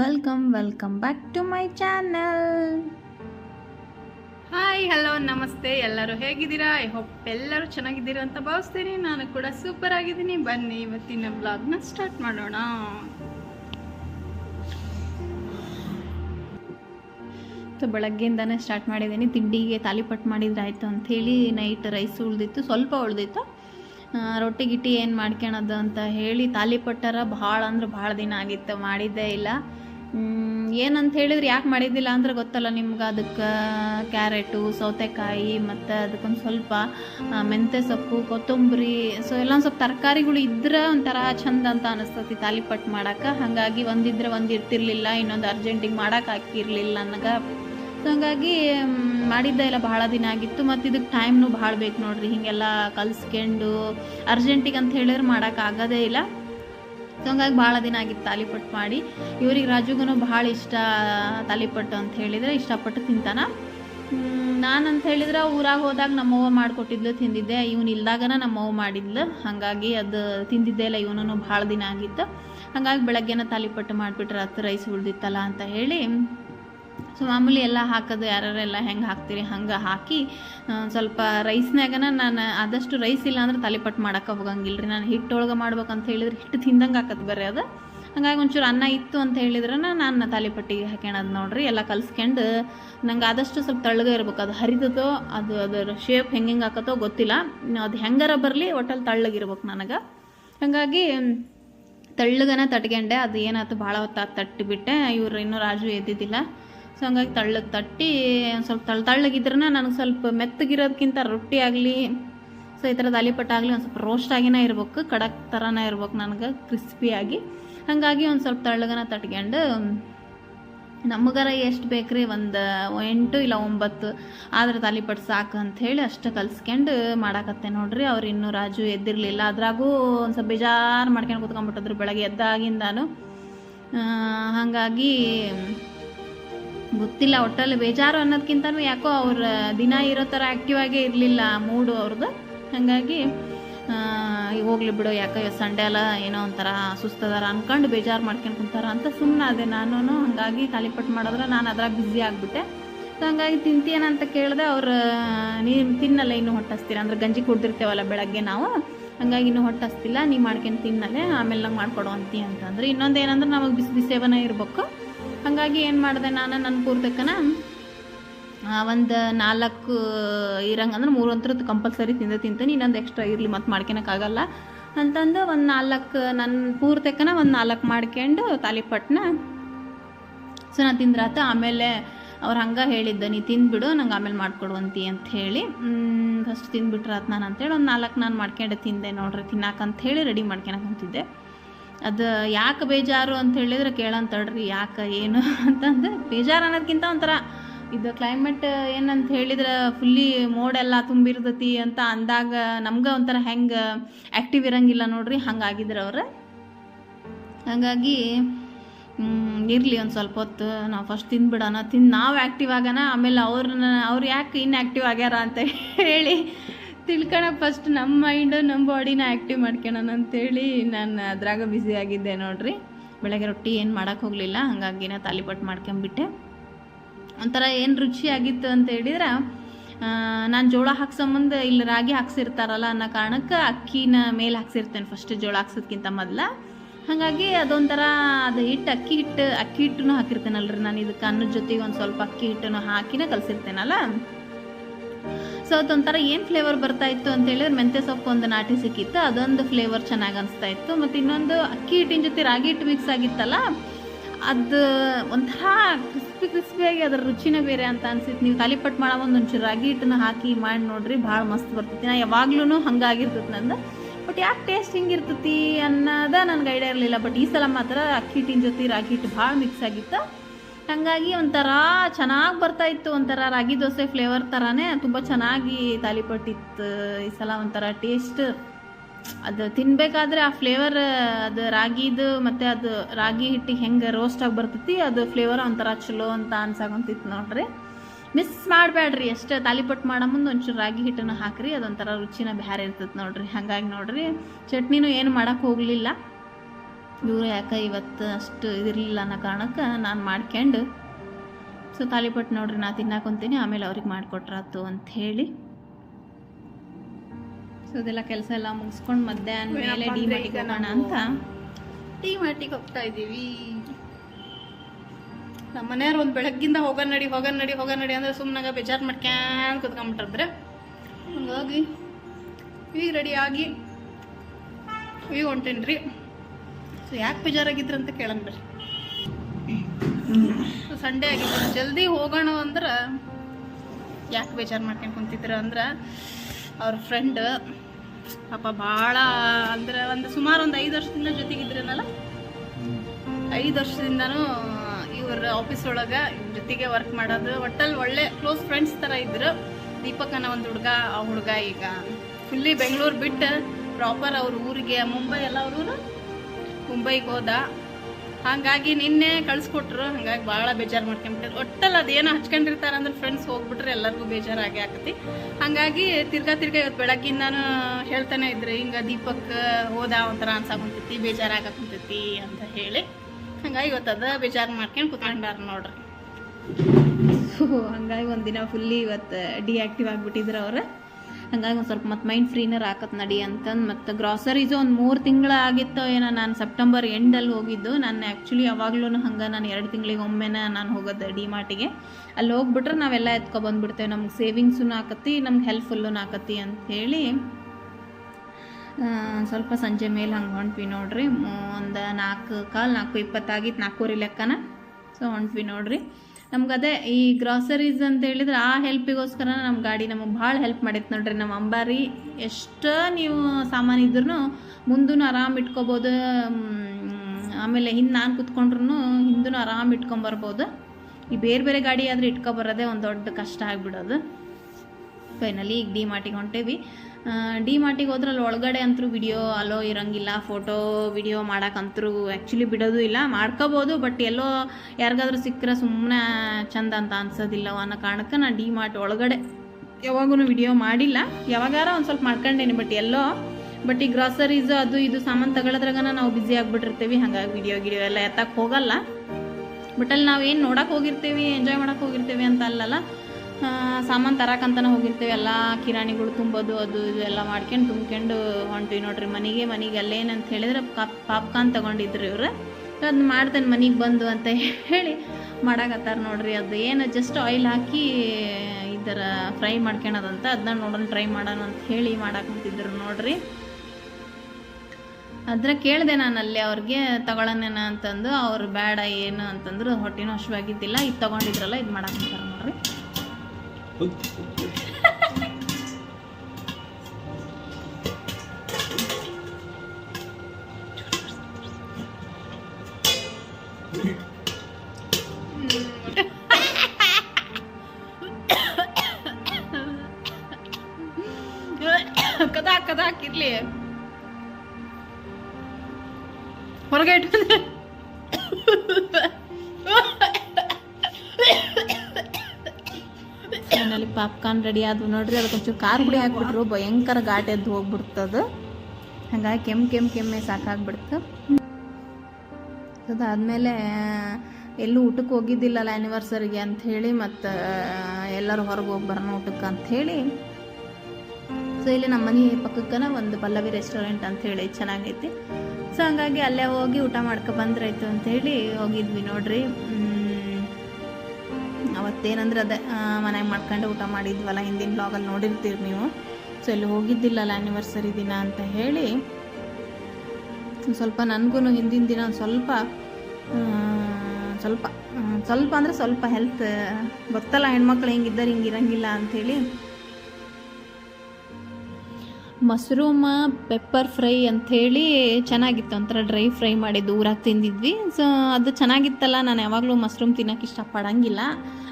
Welcome welcome back to my channel hi hello ನಮಸ್ತೆ ಎಲ್ಲರೂ ಹೇಗಿದ್ದೀರಾ? ಐ ಹೋಪ್ ಎಲ್ಲರೂ ಚೆನ್ನಾಗಿದ್ದೀರಾ ಅಂತ ಭಾವಿಸ್ತೀನಿ. ನಾನು ಕೂಡ ಸೂಪರ್ ಆಗಿದ್ದೀನಿ. ಬನ್ನಿ ಇವತ್ತಿನ ಬ್ಲಾಗ್ನ ಸ್ಟಾರ್ಟ್ ಮಾಡೋಣ. ಸೊ ಬೆಳಗ್ಗೆಯಿಂದನೇ ಸ್ಟಾರ್ಟ್ ಮಾಡಿದ್ದೀನಿ. ತಿಂಡಿಗೆ ತಾಲಿಪಟ್ಟು ಮಾಡಿದ್ರೆ ಆಯಿತು ಅಂಥೇಳಿ ನೈಟ್ ರೈಸ್ ಉಳ್ದಿತ್ತು ಸ್ವಲ್ಪ ಉಳ್ದಿತ್ತು. ರೊಟ್ಟಿ ಗಿಟ್ಟಿ ಏನು ಮಾಡ್ಕೊಳೋದು ಅಂತ ಹೇಳಿ ತಾಲಿಪಟ್ಟರ ಭಾಳ ಅಂದ್ರೆ ಭಾಳ ದಿನ ಆಗಿತ್ತು. ಮಾಡಿದ್ದೇ ಇಲ್ಲ. ಏನಂತ ಹೇಳಿದ್ರೆ ಯಾಕೆ ಮಾಡಿದ್ದಿಲ್ಲ ಅಂದ್ರೆ ಗೊತ್ತಲ್ಲ ನಿಮ್ಗೆ ಅದಕ್ಕೆ ಕ್ಯಾರೆಟು, ಸೌತೆಕಾಯಿ ಮತ್ತು ಅದಕ್ಕೊಂದು ಸ್ವಲ್ಪ ಮೆಂತ್ಯ ಸೊಪ್ಪು, ಕೊತ್ತಂಬರಿ ಸೊ ಎಲ್ಲ ಒಂದು ಸ್ವಲ್ಪ ತರಕಾರಿಗಳು ಇದ್ರೆ ಒಂಥರ ಚಂದ ಅಂತ ಅನಿಸ್ತತಿ ತಾಲಿಪಟ್ಟು ಮಾಡಕ್ಕೆ ಹಾಗಾಗಿ ಒಂದಿದ್ರೆ ಒಂದು ಇರ್ತಿರ್ಲಿಲ್ಲ, ಇನ್ನೊಂದು ಅರ್ಜೆಂಟಿಗೆ ಮಾಡೋಕೆ ಹಾಕಿರ್ಲಿಲ್ಲ ನನಗೆ ಸೊ ಹಂಗಾಗಿ ಮಾಡಿದ್ದೆ ಇಲ್ಲ ಭಾಳ ದಿನ ಆಗಿತ್ತು. ಮತ್ತು ಇದಕ್ಕೆ ಟೈಮ್ನು ಭಾಳ ಬೇಕು ನೋಡ್ರಿ. ಹೀಗೆಲ್ಲ ಕಲ್ಸ್ಕೊಂಡು ಅರ್ಜೆಂಟಿಗೆ ಅಂತ ಹೇಳಿದ್ರೆ ಮಾಡೋಕ್ಕಾಗೋದೇ ಇಲ್ಲ. ಸೊ ಹಂಗಾಗಿ ಭಾಳ ದಿನ ಆಗಿತ್ತು ತಾಲಿಪಟ್ಟು ಮಾಡಿ. ಇವ್ರಿಗೆ ರಾಜುಗೂ ಭಾಳ ಇಷ್ಟ ತಾಲಿಪಟ್ಟು ಅಂತ ಹೇಳಿದರೆ ಇಷ್ಟಪಟ್ಟು ತಿಂತಾನ. ಅಂತ ಹೇಳಿದ್ರೆ ಊರಾಗ ಹೋದಾಗ ನಮ್ಮವ್ವ ಮಾಡಿಕೊಟ್ಟಿದ್ಲು, ತಿಂದಿದ್ದೆ. ಇವನು ಇಲ್ದಾಗನ ನಮ್ಮವ್ವ ಮಾಡಿದ್ಲು. ಹಾಗಾಗಿ ಅದು ತಿಂದಿದ್ದೆ ಇಲ್ಲ ಇವನೂ ಭಾಳ ದಿನ ಆಗಿತ್ತು. ಹಾಗಾಗಿ ಬೆಳಗ್ಗೆನ ತಾಲಿಪಟ್ಟು ಮಾಡಿಬಿಟ್ರೆ ಹತ್ತು ರೈಸ್ ಉಳಿದಿತ್ತಲ್ಲ ಅಂತ ಹೇಳಿ ಸೊ ಮಾಮೂಲಿ ಎಲ್ಲ ಹಾಕೋದು ಯಾರ್ಯಾರೆಲ್ಲ ಹೆಂಗೆ ಹಾಕ್ತೀರಿ, ಹಂಗೆ ಹಾಕಿ ಸ್ವಲ್ಪ ರೈಸ್ನಾಗನ ನಾನು ಆದಷ್ಟು ರೈಸ್ ಇಲ್ಲ ಅಂದ್ರೆ ತಲೆಪಟ್ಟು ಮಾಡೋಕೆ ಹೋಗಂಗಿಲ್ಲ ರೀ ನಾನು ಹಿಟ್ಟೊಳಗೆ ಮಾಡ್ಬೇಕಂತ ಹೇಳಿದ್ರೆ ಹಿಟ್ಟು ತಿಂದಂಗೆ ಹಾಕತ್ತೆ ಬರ್ರಿ ಅದು. ಹಂಗಾಗಿ ಒಂಚೂರು ಅನ್ನ ಇತ್ತು ಅಂತ ಹೇಳಿದ್ರೆ ನಾನು ತಾಲಿಪಟ್ಟಿಗೆ ಹಾಕ್ಯಣದು ನೋಡ್ರಿ, ಎಲ್ಲ ಕಲ್ಸ್ಕೊಂಡು, ನಂಗೆ ಆದಷ್ಟು ಸ್ವಲ್ಪ ತಳ್ಳಗೆ ಇರ್ಬೇಕು. ಅದು ಹರಿದದೋ, ಅದು ಅದರ ಶೇಪ್ ಹೆಂಗೆ ಹೆಂಗೆ ಹಾಕತ್ತೋ ಗೊತ್ತಿಲ್ಲ. ಅದು ಹೆಂಗಾರ ಬರಲಿ ಒಟ್ಟಲ್ಲಿ ತಳ್ಳಗಿರ್ಬೇಕು ನನಗೆ. ಹಾಗಾಗಿ ತಳ್ಳಗನ ತಟ್ಕೊಂಡೆ ಅದು ಏನಾಯ್ತು ಭಾಳ ಹೊತ್ತು ತಟ್ಟಿಬಿಟ್ಟೆ. ಇವರು ಇನ್ನೂ ರಾಜು ಎದ್ದಿದ್ದಿಲ್ಲ. ಸೊ ಹಂಗಾಗಿ ತಳ್ಳಗೆ ತಟ್ಟಿ ಸ್ವಲ್ಪ ತಳ್ಳ ತಳ್ಳಗಿದ್ರೆ ನನಗೆ ಸ್ವಲ್ಪ ಮೆತ್ತಗಿರೋದಕ್ಕಿಂತ ರೊಟ್ಟಿ ಆಗಲಿ, ಸೊ, ಈ ಥರ ದಾಲಿಪಟ್ಟ ಆಗಲಿ ಒಂದು ಸ್ವಲ್ಪ ರೋಸ್ಟ್ ಆಗಿನೇ ಇರ್ಬೇಕು, ಕಡಕ್ ಥರನೇ ಇರ್ಬೇಕು ನನಗೆ ಕ್ರಿಸ್ಪಿಯಾಗಿ ಹಾಗಾಗಿ ಒಂದು ಸ್ವಲ್ಪ ತಳ್ಳಗನ ತಟ್ಕೊಂಡು ನಮಗರ ಎಷ್ಟು ಬೇಕ್ರಿ? ಒಂದು ಎಂಟು ಇಲ್ಲ ಒಂಬತ್ತು ಆದ್ರೆ ತಾಲಿಪಟ್ಟು ಸಾಕು ಅಂಥೇಳಿ ಅಷ್ಟು ಕಲ್ಸ್ಕೊಂಡು ಮಾಡಾಕತ್ತೆ ನೋಡ್ರಿ. ಅವ್ರು ಇನ್ನೂ ರಾಜು ಎದ್ದಿರಲಿಲ್ಲ. ಅದ್ರಾಗೂ ಒಂದು ಸ್ವಲ್ಪ ಬೇಜಾರು ಮಾಡ್ಕೊಂಡು ಕೂತ್ಕೊಂಡ್ಬಿಟ್ಟಿದ್ರು ಬೆಳಗ್ಗೆ ಎದ್ದಾಗಿಂದಾನು. ಹಾಗಾಗಿ ಗೊತ್ತಿಲ್ಲ, ಒಟ್ಟಲ್ಲಿ ಬೇಜಾರು ಅನ್ನೋದಕ್ಕಿಂತನೂ ಯಾಕೋ ಅವ್ರ ದಿನ ಇರೋ ಥರ ಆ್ಯಕ್ಟಿವ್ ಆಗೇ ಇರಲಿಲ್ಲ ಮೂಡು ಅವ್ರದ್ದು ಹಾಗಾಗಿ ಹೋಗ್ಲಿ ಬಿಡು, ಯಾಕೋ ಸಂಡೆ ಅಲ್ಲ, ಏನೋ ಒಂಥರ ಸುಸ್ತದಾರ ಅನ್ಕೊಂಡು ಬೇಜಾರು ಮಾಡ್ಕೊಂಡು ಕುಂತಾರ ಅಂತ ಸುಮ್ಮನೆ ಅದೇ ನಾನು ಹಾಗಾಗಿ ತಾಲಿಪಟ್ಟು ಮಾಡಿದ್ರೆ ನಾನು ಅದ್ರಾಗ ಬ್ಯುಸಿ ಆಗಿಬಿಟ್ಟೆ. ಸೊ ಹಂಗಾಗಿ ತಿಂತೀಯನಂತ ಕೇಳಿದೆ ಅವ್ರು, ನೀನು ತಿನ್ನಲ್ಲ, ಇನ್ನೂ ಹೊಟ್ಟಸ್ತೀರ? ಅಂದ್ರೆ ಗಂಜಿ ಕುಡ್ದಿರ್ತೇವಲ್ಲ ಬೆಳಗ್ಗೆ ನಾವು. ಹಂಗಾಗಿ ಇನ್ನೂ ಹೊಟ್ಟಸ್ತಿಲ್ಲ, ನೀ ಮಾಡ್ಕೊಂಡು ತಿನ್ನಲೆ ಆಮೇಲೆ ನಂಗೆ ಮಾಡ್ಕೊಡು ಅಂತೀ ಅಂತಂದ್ರೆ ಇನ್ನೊಂದು ಏನಂದ್ರೆ ನಮಗೆ ಬಿಸಿ ಬಿಸಿಯವನ ಇರಬೇಕು. ಹಾಗಾಗಿ ಏನು ಮಾಡಿದೆ ನಾನು ನನ್ನ ಪೂರ್ತಕ್ಕನ ಒಂದು ನಾಲ್ಕು ಇರಂಗೆ ಅಂದ್ರೆ ಮೂರು ಅಂತರದ್ದು ಕಂಪಲ್ಸರಿ ತಿಂದ ತಿಂತೀನಿ, ಇನ್ನೊಂದು ಎಕ್ಸ್ಟ್ರಾ ಇರಲಿ ಮತ್ತೆ ಮಾಡ್ಕೊಳಕ್ಕಾಗಲ್ಲ ಅಂತಂದು ಒಂದು ನಾಲ್ಕು ನನ್ನ ಪೂರ್ತಕ್ಕನ ಒಂದು ನಾಲ್ಕು ಮಾಡ್ಕೊಂಡು ತಾಲಿಪಟ್ಟನ ಸೊ ನಾನು ತಿಂದ್ರಾತ ಆಮೇಲೆ ಅವ್ರು ಹಂಗೆ ಹೇಳಿದ್ದೆ, ನೀ ತಿಂದ್ಬಿಡು ನಂಗೆ ಆಮೇಲೆ ಮಾಡ್ಕೊಡುವಂತಿ ಅಂತ ಹೇಳಿ ಫಸ್ಟ್ ತಿಂದ್ಬಿಟ್ರಾತ್ ನಾನು ಅಂತೇಳಿ ಒಂದು ನಾಲ್ಕು ನಾನು ಮಾಡ್ಕೊಂಡು ತಿಂದೆ ನೋಡ್ರಿ ತಿನ್ನಾಕಂತ ಹೇಳಿ ರೆಡಿ ಮಾಡ್ಕೊಳಕಂತಿದ್ದೆ ಅದು ಯಾಕೆ ಬೇಜಾರು ಅಂತ ಹೇಳಿದ್ರೆ ಕೇಳಂತಡ್ರಿ ಯಾಕೆ, ಏನು ಅಂತಂದ್ರೆ ಬೇಜಾರು ಅನ್ನೋದಕ್ಕಿಂತ ಒಂಥರ ಇದು ಕ್ಲೈಮೇಟ್ ಏನಂತ ಹೇಳಿದ್ರೆ ಫುಲ್ಲಿ ಮೋಡೆಲ್ಲ ತುಂಬಿರ್ತತಿ ಅಂತ ಅಂದಾಗ ನಮ್ಗೆ ಒಂಥರ ಹೆಂಗೆ ಆ್ಯಕ್ಟಿವ್ ಇರಂಗಿಲ್ಲ ನೋಡ್ರಿ, ಹಂಗಾಗಿದ್ರೆ ಅವ್ರು. ಹಾಗಾಗಿ ಇರಲಿ ಒಂದು ಸ್ವಲ್ಪ ಹೊತ್ತು, ನಾವು ಫಸ್ಟ್ ತಿಂದ್ಬಿಡೋಣ ತಿಂದು ನಾವು ಆ್ಯಕ್ಟಿವ್ ಆಗೋಣ, ಆಮೇಲೆ ಅವ್ರನ್ನ ಅವ್ರು ಯಾಕೆ ಇನ್ಆ್ಯಕ್ಟಿವ್ ಆಗ್ಯಾರ ಅಂತ ಹೇಳಿ ತಿಳ್ಕೊಳ ಫಸ್ಟ್ ನಮ್ಮ ಮೈಂಡ್ ನಮ್ಮ ಬಾಡಿನ ಆ್ಯಕ್ಟಿವ್ ಮಾಡ್ಕೊಳೋಣ ಅಂತೇಳಿ ನಾನು ಅದ್ರಾಗ ಬ್ಯುಸಿ ಆಗಿದ್ದೆ ನೋಡ್ರಿ. ಬೆಳಗ್ಗೆ ರೊಟ್ಟಿ ಏನು ಮಾಡೋಕೆ ಹೋಗಲಿಲ್ಲ, ಹಾಗಾಗಿ ನಾ ತಾಲಿಪಟ್ಟು ಮಾಡ್ಕೊಂಬಿಟ್ಟೆ. ಒಂಥರ ಏನು ರುಚಿಯಾಗಿತ್ತು ಅಂತ ಹೇಳಿದ್ರೆ ನಾನು ಜೋಳ ಹಾಕ್ಸೋ ಮುಂದೆ ಇಲ್ಲಿ ರಾಗಿ ಹಾಕ್ಸಿರ್ತಾರಲ್ಲ ಅನ್ನೋ ಕಾರಣಕ್ಕೆ ಅಕ್ಕಿನ ಮೇಲೆ ಹಾಕ್ಸಿರ್ತೇನೆ ಫಸ್ಟ್ ಜೋಳ ಹಾಕ್ಸೋದ್ಕಿಂತ ಮೊದಲ. ಹಾಗಾಗಿ ಅದೊಂಥರ ಅದು ಹಿಟ್ಟು ಅಕ್ಕಿ ಹಿಟ್ಟು, ಅಕ್ಕಿ ಹಿಟ್ಟನ್ನು ಹಾಕಿರ್ತೇನಲ್ರಿ ನಾನು ಇದಕ್ಕೆ ಅನ್ನದ ಜೊತೆಗೆ ಒಂದು ಸ್ವಲ್ಪ ಅಕ್ಕಿ ಹಿಟ್ಟನ್ನು ಹಾಕಿನೇ ಕಲಸಿರ್ತೇನಲ್ಲ. ಸೊ ಅದೊಂಥರ ಏನು ಫ್ಲೇವರ್ ಬರ್ತಾ ಇತ್ತು ಅಂತ ಹೇಳಿದ್ರೆ ಮೆಂತ್ಯ ಸೊಪ್ಪು ಒಂದು ನಾಟಿ ಸಿಕ್ಕಿತ್ತು, ಅದೊಂದು ಫ್ಲೇವರ್ ಚೆನ್ನಾಗಿ ಅನಿಸ್ತಾ ಇತ್ತು. ಮತ್ತು ಇನ್ನೊಂದು ಅಕ್ಕಿ ಹಿಟ್ಟಿನ ಜೊತೆ ರಾಗಿ ಹಿಟ್ಟು ಮಿಕ್ಸ್ ಆಗಿತ್ತಲ್ಲ, ಅದು ಒಂಥರ ಕ್ರಿಸ್ಪಿ ಕ್ರಿಸ್ಪಿಯಾಗಿ ಅದರ ರುಚಿನೇ ಬೇರೆ ಅಂತ ಅನ್ಸಿತ್ತು. ನೀವು ತಾಲಿಪಟ್ಟು ಮಾಡೋ ಒಂದು ಒಂಚೂರು ರಾಗಿ ಹಿಟ್ಟನ್ನ ಹಾಕಿ ಮಾಡಿ ನೋಡ್ರಿ, ಭಾಳ ಮಸ್ತ್ ಬರ್ತೈತಿ. ನಾ ಯಾವಾಗ್ಲೂ ಹಂಗಾಗಿರ್ತೈತಿ ನಂದು. ಬಟ್ ಯಾಕೆ ಟೇಸ್ಟ್ ಹಿಂಗಿರ್ತೈತಿ ಅನ್ನೋದ ನನಗೆ ಐಡಿಯಾ ಇರಲಿಲ್ಲ. ಬಟ್ ಈ ಸಲ ಮಾತ್ರ ಅಕ್ಕಿ ಹಿಟ್ಟಿನ ಜೊತೆ ರಾಗಿ ಹಿಟ್ಟು ಭಾಳ ಮಿಕ್ಸ್ ಆಗಿತ್ತು. ಹಾಗಾಗಿ ಒಂಥರ ಚೆನ್ನಾಗಿ ಬರ್ತಾ ಇತ್ತು, ಒಂಥರ ರಾಗಿ ದೋಸೆ ಫ್ಲೇವರ್ ಥರನೇ ತುಂಬ ಚೆನ್ನಾಗಿ ತಾಲಿಪಟ್ಟಿತ್ತು ಈ ಸಲ ಒಂಥರ ಟೇಸ್ಟ್ ಅದು ತಿನ್ಬೇಕಾದ್ರೆ ಆ ಫ್ಲೇವರ್ ಅದು ರಾಗಿದು ಮತ್ತು ಅದು ರಾಗಿ ಹಿಟ್ಟಿಗೆ ಹೆಂಗೆ ರೋಸ್ಟ್ ಆಗಿ ಬರ್ತೈತಿ, ಅದು ಫ್ಲೇವರ್ ಒಂಥರ ಚಲೋ ಅಂತ ಅನ್ಸಾಕೊಂತಿತ್ತು ನೋಡ್ರಿ. ಮಿಸ್ ಮಾಡಬೇಡ್ರಿ ಎಷ್ಟು ತಾಲಿಪಟ್ಟು ಮಾಡೋ ಮುಂದೆ ಒಂಚೂರು ರಾಗಿ ಹಿಟ್ಟನ್ನು ಹಾಕ್ರಿ, ಅದೊಂಥರ ರುಚಿನ ಬೇರೆ ಇರ್ತೈತೆ ನೋಡ್ರಿ. ಹಾಗಾಗಿ ನೋಡ್ರಿ, ಚಟ್ನಿನೂ ಏನು ಮಾಡೋಕ್ಕೆ ಹೋಗಲಿಲ್ಲ. ಇವರು ಯಾಕೆ ಇವತ್ತು ಅಷ್ಟು ಇದಿರಲಿಲ್ಲ ಅನ್ನೋ ಕಾರಣಕ್ಕೆ ನಾನು ಮಾಡ್ಕೊಂಡು ಸೊ ತಾಲಿಪಟ್ಟು ನೋಡ್ರಿ ನಾ ತಿನ್ನಾಕೊಂತೀನಿ ಆಮೇಲೆ ಅವ್ರಿಗೆ ಮಾಡಿಕೊಟ್ರಾತು ಅಂತ ಹೇಳಿ. ಸೊ ಅದೆಲ್ಲ ಕೆಲಸ ಎಲ್ಲ ಮುಗಿಸ್ಕೊಂಡು ಮಧ್ಯಾಹ್ನ ಮೇಲೆ ಟೀ ಮಾಡಿಗೆ ಹೋಗೋಣ ಅಂತ. ಟೀ ಮಾಟಿಗೆ ಹೋಗ್ತಾ ಇದ್ದೀವಿ. ನಮ್ಮ ಮನೆಯವ್ರು ಒಂದು ಬೆಳಗ್ಗಿಂದ ಹೋಗೋಣ ನಡಿ ಹೋಗೋಣ ನಡಿ ಹೋಗೋಣ ನಡಿ ಅಂದ್ರೆ ಸುಮ್ಮನಾಗ ಬೇಜಾರು ಮಾಡ್ಕ್ಯಾನ್ ಕುತ್ಕೊಂಬಿಟ್ರದ್ರೆ. ಹಂಗಾಗಿ ಈಗ ರೆಡಿ ಆಗಿ ಈಗ ಹೊಂಟೇನ್ರಿ. ಸೊ ಯಾಕೆ ಬೇಜಾರಾಗಿದ್ರು ಅಂತ ಕೇಳೋಣ ಬರ್ರಿ ಸಂಡೇ ಆಗಿತ್ತು. ಜಲ್ದಿ ಹೋಗೋಣ ಅಂದ್ರೆ ಯಾಕೆ ಬೇಜಾರು ಮಾಡ್ಕೊಂಡು ಕುಂತಿದ್ರು ಅಂದ್ರೆ ಅವ್ರ ಫ್ರೆಂಡ್ ಪಾಪ ಭಾಳ ಅಂದ್ರೆ ಒಂದು ಸುಮಾರು ಒಂದು ಐದು ವರ್ಷದಿಂದ ಜೊತೆಗಿದ್ರೇನಲ್ಲ ಐದು ವರ್ಷದಿಂದನೂ ಇವ್ರ ಆಫೀಸ್ ಒಳಗೆ ಜೊತೆಗೆ ವರ್ಕ್ ಮಾಡೋದು. ಒಟ್ಟಲ್ಲಿ ಒಳ್ಳೆ ಕ್ಲೋಸ್ ಫ್ರೆಂಡ್ಸ್ ಥರ ಇದ್ರು. ದೀಪಕ್ ಅನ್ನೋ ಒಂದು ಹುಡುಗ, ಆ ಹುಡುಗ ಈಗ ಫುಲ್ಲಿ ಬೆಂಗಳೂರು ಬಿಟ್ಟು ಪ್ರಾಪರ್ ಅವ್ರ ಊರಿಗೆ, ಮುಂಬೈ ಎಲ್ಲ ಅವ್ರ ಮುಂಬೈಗೆ ಹೋದ. ಹಾಗಾಗಿ ನಿನ್ನೆ ಕಳ್ಸಿಕೊಟ್ರು, ಹಂಗಾಗಿ ಭಾಳ ಬೇಜಾರು ಮಾಡ್ಕೊಂಬಿಟ್ಟಿದ್ರು ಒಟ್ಟಲ್ಲಿ ಅದೇನೋ ಹಚ್ಕೊಂಡಿರ್ತಾರೆ ಅಂದ್ರೆ ಫ್ರೆಂಡ್ಸ್ ಹೋಗ್ಬಿಟ್ರೆ ಎಲ್ಲರಿಗೂ ಬೇಜಾರಾಗಿ ಆಕತಿ. ಹಾಗಾಗಿ ತಿರ್ಗಾ ತಿರ್ಗಾ ಇವತ್ತು ಬೆಳಗ್ಗಿಂದಾನು ಹೇಳ್ತಾನೆ ಇದ್ರು, ಹಿಂಗೆ ದೀಪಕ್ ಹೋದ ಒಂಥರ ಅನ್ಸಾಕುಂತೈತಿ, ಬೇಜಾರಾಗಕುಂತೈತಿ ಅಂತ ಹೇಳಿ. ಹಂಗಾಗಿ ಇವತ್ತು ಅದ ಬೇಜಾರು ಮಾಡ್ಕೊಂಡು ಕುತ್ಕೊಂಡಾರ ನೋಡ್ರಿ. ಸೊ ಹಂಗಾಗಿ ಒಂದಿನ ಫುಲ್ಲಿ ಇವತ್ತು ಡಿಆಕ್ಟಿವ್ ಆಗಿಬಿಟ್ಟಿದ್ರು ಅವ್ರು. ಹಂಗಾಗಿ ಒಂದು ಸ್ವಲ್ಪ ಮತ್ತು ಮೈಂಡ್ ಫ್ರೀನರ್ ಹಾಕತ್ ನಡಿ ಅಂತಂದು ಮತ್ತು ಗ್ರಾಸರೀಸು ಒಂದು ಮೂರು ತಿಂಗಳ ಆಗಿತ್ತು ಏನೋ ನಾನು ಸೆಪ್ಟೆಂಬರ್ ಎಂಡಲ್ಲಿ ಹೋಗಿದ್ದು. ನಾನು ಆ್ಯಕ್ಚುಲಿ ಯಾವಾಗ್ಲೂ ಹಂಗೆ ನಾನು ಎರಡು ತಿಂಗಳಿಗೆ ಒಮ್ಮೆನೇ ನಾನು ಹೋಗೋದು ಡಿ ಮಾರ್ಟಿಗೆ ಅಲ್ಲಿ ಹೋಗ್ಬಿಟ್ರೆ ನಾವೆಲ್ಲ ಎತ್ಕೊಬಂದ್ಬಿಡ್ತೇವೆ ನಮ್ಗೆ ಸೇವಿಂಗ್ಸೂ ಆಕತಿ ನಮ್ಗೆ ಹೆಲ್ಪ್ಫುಲ್ಲು ಆಕತಿ ಅಂತ ಹೇಳಿ ಸ್ವಲ್ಪ ಸಂಜೆ ಮೇಲೆ ಹಂಗೆ ಹೊಂಟ್ವಿ ನೋಡ್ರಿ. ಒಂದು ನಾಲ್ಕು ಕಾಲು ನಾಲ್ಕು ಇಪ್ಪತ್ತಾಗಿತ್ತು ನಾಲ್ಕೂರಿ ಲೆಕ್ಕನ. ಸೊ ಹೊಂಟ್ವಿ ನೋಡ್ರಿ. ನಮ್ಗೆ ಅದೇ ಈ ಗ್ರಾಸರೀಸ್ ಅಂತ ಹೇಳಿದ್ರೆ ಆ ಹೆಲ್ಪಿಗೋಸ್ಕರ ನಮ್ಮ ಗಾಡಿ ನಮಗೆ ಭಾಳ ಹೆಲ್ಪ್ ಮಾಡೈತೆ ನೋಡ್ರಿ. ನಮ್ಮ ಅಂಬಾರಿ ಎಷ್ಟು ನೀವು ಸಾಮಾನು ಇದ್ರೂ ಮುಂದೂ ಆರಾಮ್ ಇಟ್ಕೋಬೋದು. ಆಮೇಲೆ ಹಿಂದೆ ನಾನು ಕುತ್ಕೊಂಡ್ರು ಹಿಂದೂ ಆರಾಮ್ ಇಟ್ಕೊಂಬರ್ಬೋದು. ಈ ಬೇರೆ ಬೇರೆ ಗಾಡಿ ಆದರೆ ಇಟ್ಕೊಬರೋದೇ ಒಂದು ದೊಡ್ಡ ಕಷ್ಟ ಆಗಿಬಿಡೋದು. ಫೈನಲಿ ಈಗ ಡಿ ಮಾರ್ಟಿಗೆ ಹೊಂಟೇವಿ. ಡಿ ಮಾರ್ಟಿಗೆ ಹೋದ್ರೆ ಅಲ್ಲಿ ಒಳಗಡೆ ಅಂತೂ ವಿಡಿಯೋ ಅಲೋ ಇರಂಗಿಲ್ಲ ಫೋಟೋ ವಿಡಿಯೋ ಮಾಡೋಕ್ಕಂತರೂ ಆ್ಯಕ್ಚುಲಿ ಬಿಡೋದು ಇಲ್ಲ. ಮಾಡ್ಕೋಬೋದು ಬಟ್ ಎಲ್ಲೋ ಯಾರಿಗಾದ್ರೂ ಸಿಕ್ಕರೆ ಸುಮ್ಮನೆ ಚಂದ ಅಂತ ಅನ್ಸೋದಿಲ್ಲ ಅನ್ನೋ ಕಾರಣಕ್ಕೆ ನಾನು ಡಿ ಮಾರ್ಟ್ ಒಳಗಡೆ ಯಾವಾಗೂ ವಿಡಿಯೋ ಮಾಡಿಲ್ಲ. ಯಾವಾಗಾರ ಒಂದು ಸ್ವಲ್ಪ ಮಾಡ್ಕೊಂಡೇನಿ ಬಟ್ ಎಲ್ಲೋ ಬಟ್ ಈ ಗ್ರಾಸರೀಸ್ ಅದು ಇದು ಸಾಮಾನು ತಗೊಳ್ಳೋದ್ರಾಗ ನಾವು ಬ್ಯುಸಿ ಆಗಿಬಿಟ್ಟಿರ್ತೀವಿ. ಹಂಗಾಗಿ ವಿಡಿಯೋ ಗಿಡಿಯೋ ಎಲ್ಲ ಎತ್ತಕ್ಕೆ ಹೋಗಲ್ಲ. ಬಟ್ ಅಲ್ಲಿ ನಾವು ಏನು ನೋಡೋಕೆ ಹೋಗಿರ್ತೀವಿ ಎಂಜಾಯ್ ಮಾಡೋಕೆ ಹೋಗಿರ್ತೀವಿ ಅಂತ ಅಲ್ಲಲ್ಲ. ಸಾಮಾನು ತರಕಂತನೇ ಹೋಗಿರ್ತೀವಿ. ಎಲ್ಲ ಕಿರಾಣಿಗಳು ತುಂಬೋದು, ಅದು ಇದು ಎಲ್ಲ ಮಾಡ್ಕೊಂಡು ತುಂಬ್ಕೊಂಡು ಹೊಂಟಿವಿ ನೋಡ್ರಿ. ಮನೆಗೆ ಮನೆಗೆ ಅಲ್ಲೇನಂತ ಹೇಳಿದ್ರೆ ಕಾಪ್ ಪಾಪ್ಕಾರ್ನ್ ತಗೊಂಡಿದ್ರು ಇವ್ರು. ಅದನ್ನ ಮಾಡ್ತೇನೆ ಮನೆಗೆ ಬಂದು ಅಂತ ಹೇಳಿ ಮಾಡಾಕತ್ತಾರ ನೋಡ್ರಿ. ಅದು ಏನು ಜಸ್ಟ್ ಆಯಿಲ್ ಹಾಕಿ ಇದರ ಫ್ರೈ ಮಾಡ್ಕೊಳೋದಂತ ಅದನ್ನ ನೋಡೋಣ ಟ್ರೈ ಮಾಡೋಣ ಅಂತ ಹೇಳಿ ಮಾಡಾಕಂತಿದ್ರು ನೋಡ್ರಿ. ಅದ್ರ ಕೇಳಿದೆ ನಾನು ಅಲ್ಲಿ ಅವ್ರಿಗೆ ತಗೊಳ್ಳೋಣ ಅಂತಂದು. ಅವ್ರು ಬೇಡ ಏನು ಅಂತಂದ್ರು ಹೊಟ್ಟೆನೂ ಹಶುವಾಗಿದ್ದಿಲ್ಲ ಇದು ತಗೊಂಡಿದ್ರಲ್ಲ, ಇದು ಮಾಡಾಕಂತಾರೆ ನೋಡ್ರಿ. ಕದಾ ಕದಾಕ್ ಇರ್ಲಿ ಫೈನಲಿ ಪಾಪ್ಕಾರ್ನ್ ರೆಡಿ ಆದ್ವು ನೋಡ್ರಿ, ಅದಕ್ಕೆ ಒಂಚೂರು ಖಾರ ಪುಡಿ ಹಾಕ್ಬಿಟ್ರು. ಭಯಂಕರ ಘಾಟ್ ಎದ್ದು ಹೋಗ್ಬಿಡ್ತದು ಹಂಗಾಗಿ ಕೆಮ್ಮು ಕೆಮ್ಮು, ಕೆಮ್ಮೆ ಸಾಕಾಗ್ಬಿಡ್ತು. ಅದಾದಮೇಲೆ ಎಲ್ಲೂ ಊಟಕ್ಕೆ ಹೋಗಿದ್ದಿಲ್ಲಲ್ಲ ಆ್ಯನಿವರ್ಸರಿಗೆ ಅಂಥೇಳಿ ಮತ್ತು ಎಲ್ಲರೂ ಹೊರಗೆ ಹೋಗಿ ಬರೋಣ ಊಟಕ್ಕೆ ಅಂಥೇಳಿ ಸೊ ಇಲ್ಲಿ ನಮ್ಮ ಮನೆ ಪಕ್ಕಕ್ಕನ ಒಂದು ಪಲ್ಲವಿ ರೆಸ್ಟೋರೆಂಟ್ ಅಂಥೇಳಿ ಚೆನ್ನಾಗೈತಿ. ಸೊ ಹಂಗಾಗಿ ಅಲ್ಲೇ ಹೋಗಿ ಊಟ ಮಾಡ್ಕೊ ಬಂದ್ರಾಯ್ತು ಅಂಥೇಳಿ ಹೋಗಿದ್ವಿ ನೋಡ್ರಿ. ಅವತ್ತೇನಂದ್ರೆ ಅದೇ ಮನೆಗೆ ಮಾಡ್ಕೊಂಡು ಊಟ ಮಾಡಿದ್ವಲ್ಲ, ಹಿಂದಿನ ಬ್ಲಾಗಲ್ಲಿ ನೋಡಿರ್ತೀರಿ ನೀವು. ಸೊ ಇಲ್ಲಿ ಹೋಗಿದ್ದಿಲ್ಲಲ್ಲ ಆ್ಯನಿವರ್ಸರಿ ದಿನ ಅಂತ ಹೇಳಿ, ಸ್ವಲ್ಪ ನನಗೂ ಹಿಂದಿನ ದಿನ ಸ್ವಲ್ಪ ಸ್ವಲ್ಪ ಸ್ವಲ್ಪ ಅಂದರೆ ಸ್ವಲ್ಪ ಹೆಲ್ತ್ ಗೊತ್ತಲ್ಲ ಹೆಣ್ಮಕ್ಳು ಹೆಂಗಿದ್ದಾರೆ, ಹಿಂಗೆ ಅಂತ ಅಂಥೇಳಿ ಮಶ್ರೂಮ್ ಪೆಪ್ಪರ್ ಫ್ರೈ ಅಂಥೇಳಿ ಚೆನ್ನಾಗಿತ್ತು. ಒಂಥರ ಡ್ರೈ ಫ್ರೈ ಮಾಡಿದ್ದು ಊರಾಗ ತಿಂದಿದ್ವಿ. ಸೊ ಅದು ಚೆನ್ನಾಗಿತ್ತಲ್ಲ. ನಾನು ಯಾವಾಗಲೂ ಮಶ್ರೂಮ್ ತಿನ್ನೋಕೆ ಇಷ್ಟಪಡೋಂಗಿಲ್ಲ.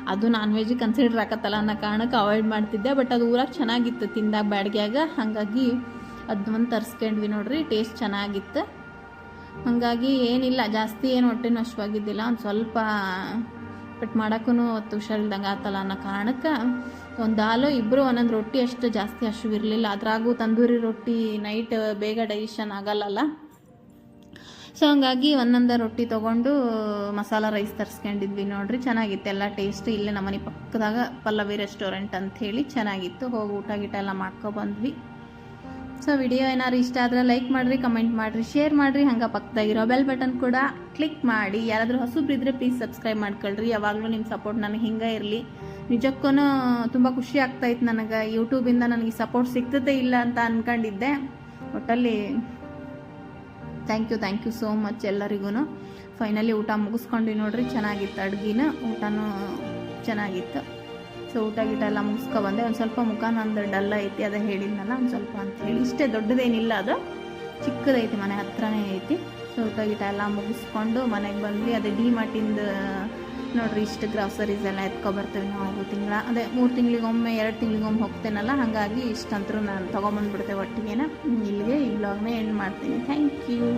ಅದು ನಾನ್ ವೆಜ್ ಕನ್ಸಿಡರ್ ಆಗತ್ತಲ್ಲ ಅನ್ನೋ ಕಾರಣಕ್ಕೆ ಅವಾಯ್ಡ್ ಮಾಡ್ತಿದ್ದೆ. ಬಟ್ ಅದು ಊರಾಗ ಚೆನ್ನಾಗಿತ್ತು ತಿಂದಾಗ ಬ್ಯಾಡ್ಗ್ಯಾಗ. ಹಾಗಾಗಿ ಅದನ್ನ ತರಿಸ್ಕೊಂಡ್ವಿ ನೋಡ್ರಿ. ಟೇಸ್ಟ್ ಚೆನ್ನಾಗಿತ್ತು. ಹಾಗಾಗಿ ಏನಿಲ್ಲ. ಜಾಸ್ತಿ ಏನು ಹೊಟ್ಟೆ ನಷ್ಟವಾಗಿದ್ದಿಲ್ಲ ಒಂದು ಸ್ವಲ್ಪ ಬಟ್ ಮಾಡೋಕ್ಕೂ ಹೊತ್ತು ಹುಷಾರಿಲ್ದಂಗೆ ಆತಲ್ಲ ಅನ್ನೋ ಕಾರಣಕ್ಕೆ ಒಂದು ಹಾಲು ಇಬ್ಬರು ಒಂದೊಂದು ರೊಟ್ಟಿ ಅಷ್ಟು ಜಾಸ್ತಿ ಹಸಿವಿರಲಿಲ್ಲ ಅದ್ರಾಗೂ ತಂದೂರಿ ರೊಟ್ಟಿ ನೈಟ್ ಬೇಗ ಡೈಜೆಷನ್ ಆಗಲ್ಲಲ್ಲ? ಸೊ ಹಂಗಾಗಿ ಒಂದೊಂದು ರೊಟ್ಟಿ ತೊಗೊಂಡು ಮಸಾಲ ರೈಸ್ ತರಿಸ್ಕೊಂಡಿದ್ವಿ ನೋಡ್ರಿ. ಚೆನ್ನಾಗಿತ್ತು. ಎಲ್ಲ ಟೇಸ್ಟು ಇಲ್ಲೇ ನಮ್ಮನೆ ಪಕ್ಕದಾಗ ಪಲ್ಲವಿ ರೆಸ್ಟೋರೆಂಟ್ ಅಂತ ಹೇಳಿ ಚೆನ್ನಾಗಿತ್ತು. ಹೋಗಿ ಊಟ ಗೀಟ ಎಲ್ಲ ಮಾಡ್ಕೊಬಂದ್ವಿ. ಸೊ ವಿಡಿಯೋ ಏನಾದ್ರು ಇಷ್ಟ ಆದರೆ ಲೈಕ್ ಮಾಡಿರಿ ಕಮೆಂಟ್ ಮಾಡಿರಿ ಶೇರ್ ಮಾಡಿರಿ. ಹಂಗೆ ಪಕ್ಕದಾಗಿರೋ ಬೆಲ್ ಬಟನ್ ಕೂಡ ಕ್ಲಿಕ್ ಮಾಡಿ. ಯಾರಾದರೂ ಹೊಸಬ್ರಿದ್ರೆ ಪ್ಲೀಸ್ ಸಬ್ಸ್ಕ್ರೈಬ್ ಮಾಡ್ಕೊಳ್ರಿ. ಯಾವಾಗಲೂ ನಿಮ್ಮ ಸಪೋರ್ಟ್ ನನಗೆ ಹಿಂಗೆ ಇರಲಿ. ನಿಜಕ್ಕೂ ತುಂಬ ಖುಷಿ ಆಗ್ತಾಯಿತ್ತು ನನಗೆ. ಯೂಟ್ಯೂಬಿಂದ ನನಗೆ ಸಪೋರ್ಟ್ ಸಿಗ್ತದೆ ಇಲ್ಲ ಅಂತ ಅಂದ್ಕೊಂಡಿದ್ದೆ ಒಟ್ಟಲ್ಲಿ thank you thank you so much ಎಲ್ಲರಿಗೂ ಫೈನಲಿ ಊಟ ಮುಗಿಸ್ಕೊಂಡ್ವಿ ನೋಡ್ರಿ, ಚೆನ್ನಾಗಿತ್ತು ಅಡುಗೆನ. ಊಟನೂ ಚೆನ್ನಾಗಿತ್ತು. ಸೊ ಊಟ ಗೀಟ ಎಲ್ಲ ಮುಗಿಸ್ಕೊಬಂದೆ ಒಂದು ಸ್ವಲ್ಪ ಮುಖ ನಂದು ಡಲ್ ಐತಿ, ಅದೇ ಹೇಳಿದ್ನಲ್ಲ, ಒಂದು ಸ್ವಲ್ಪ ಅಂತ ಹೇಳಿ. ಇಷ್ಟೇ ದೊಡ್ಡದೇನಿಲ್ಲ ಅದು. ಚಿಕ್ಕದೈತಿ, ಮನೆ ಹತ್ರನೇ ಐತಿ. ಸೊ ಊಟ ಗೀಟ ಎಲ್ಲ ಮುಗಿಸ್ಕೊಂಡು ಮನೆಗೆ ಬಂದ್ವಿ. ಅದೇ ಡಿ ಮಾರ್ಟಿಂದ ನೋಡ್ರಿ, ಇಷ್ಟು ಗ್ರಾಸರೀಸ್ ಎಲ್ಲ ಎತ್ಕೊಬರ್ತೇವೆ ನಾವು ತಿಂಗಳ, ಅದೇ ಮೂರು ತಿಂಗಳಿಗೊಮ್ಮೆ, ಎರಡು ತಿಂಗಳಿಗೊಮ್ಮೆ ಹೋಗ್ತೇನಲ್ಲ, ಹಾಗಾಗಿ ಇಷ್ಟಂತರೂ ನಾನು ತೊಗೊಂಬಂದ್ಬಿಡ್ತೇವೆ ಒಟ್ಟಿಗೆನ. ಇಲ್ಲಿಗೆ ಈ ಬ್ಲಾಗ್ನ ಎಂಡ್ ಮಾಡ್ತೀನಿ. Thank you